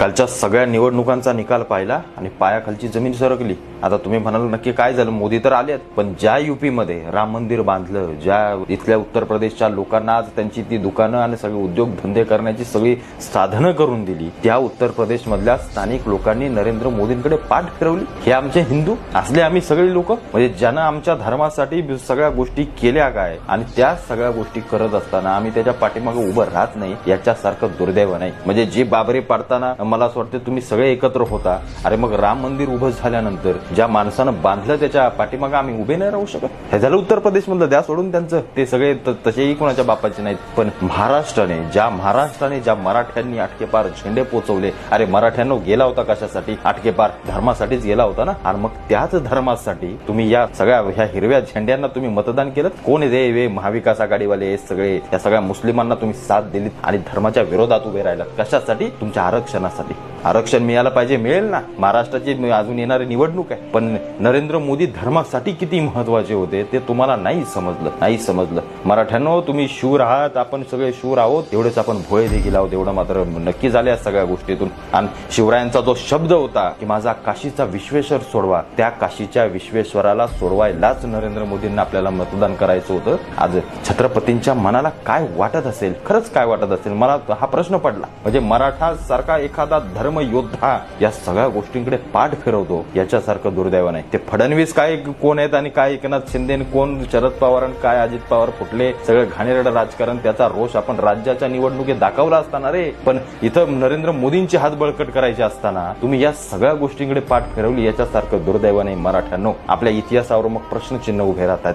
कालच्या सगळ्या निवडणुकांचा निकाल पाहिला आणि पायाखालची जमीन सरकली. आता तुम्ही म्हणाल नक्की काय झालं? मोदी तर आलेत पण ज्या युपीमध्ये राम मंदिर बांधलं ज्या इथल्या उत्तर प्रदेशच्या लोकांना आज त्यांची ती दुकानं आणि सगळे उद्योग धंदे करण्याची सगळी साधनं करून दिली त्या उत्तर प्रदेश मधल्या स्थानिक लोकांनी नरेंद्र मोदींकडे पाठ फिरवली. हे आमचे हिंदू? असले आम्ही सगळे लोक? म्हणजे ज्यानं आमच्या धर्मासाठी सगळ्या गोष्टी केल्या काय? आणि त्या सगळ्या गोष्टी करत असताना आम्ही त्याच्या पाठीमागे उभं राहत नाही याच्यासारखं दुर्दैव नाही. म्हणजे जे बाबरे पाडताना मला असं वाटतं तुम्ही सगळे एकत्र होता. अरे मग राम मंदिर उभं झाल्यानंतर ज्या माणसानं बांधलं त्याच्या पाठीमागं आम्ही उभे नाही राहू शकत? हे झालं उत्तर प्रदेश मधलं द्या सोडून त्यांचं. ते सगळे त- तसेही कोणाच्या बापाचे नाहीत. पण महाराष्ट्राने ज्या महाराष्ट्राने ज्या मराठ्यांनी आटकेपार झेंडे पोचवले अरे मराठ्यांनो गेला होता कशासाठी? आटकेपार धर्मासाठीच गेला होता ना? आणि मग त्याच धर्मासाठी तुम्ही या सगळ्या ह्या हिरव्या झेंड्यांना तुम्ही मतदान केलं कोण रे वे महाविकास आघाडीवाले सगळे? या सगळ्या मुस्लिमांना तुम्ही साथ दिलीत आणि धर्माच्या विरोधात उभे राहिलात. कशासाठी? तुमच्या आरक्षणासाठी. आरक्षण मिळालं पाहिजे मिळेल ना. महाराष्ट्राची अजून येणारी निवडणूक आहे. पण नरेंद्र मोदी धर्मासाठी किती महत्त्वाचे होते ते तुम्हाला नाही समजलं नाही समजलं. मराठ्यांनो तुम्ही शूर आहात आपण सगळे शूर आहोत. तेवढेच आपण भोळे देखील आहोत. एवढं मात्र नक्की झाले या सगळ्या गोष्टीतून. आणि शिवरायांचा जो शब्द होता की माझा काशीचा विश्वेश्वर सोडवा त्या काशीच्या विश्वेश्वराला सोडवायलाच नरेंद्र मोदींना आपल्याला मतदान करायचं होतं. आज छत्रपतींच्या मनाला काय वाटत असेल? खरंच काय वाटत असेल? मला हा प्रश्न पडला. म्हणजे मराठा सारखा एखादा धर्म योद्धा या सगळ्या गोष्टींकडे पाठ फिरवतो. याच्यासारखं दुर्दैव नाही. ते फडणवीस काय कोण आहेत आणि काय एकनाथ शिंदे कोण? शरद पवार आणि काय? अजित पवार म्हटले सगळं घाणेरडं राजकारण त्याचा रोष आपण राज्याच्या निवडणुकीत दाखवला असताना रे. पण इथं नरेंद्र मोदींची हात बळकट करायचे असताना तुम्ही या सगळ्या गोष्टींकडे पाठ फिरवली याच्यासारखं दुर्दैवाने मराठ्यांनो. आपल्या इतिहासावर मग प्रश्नचिन्ह उभे राहतात.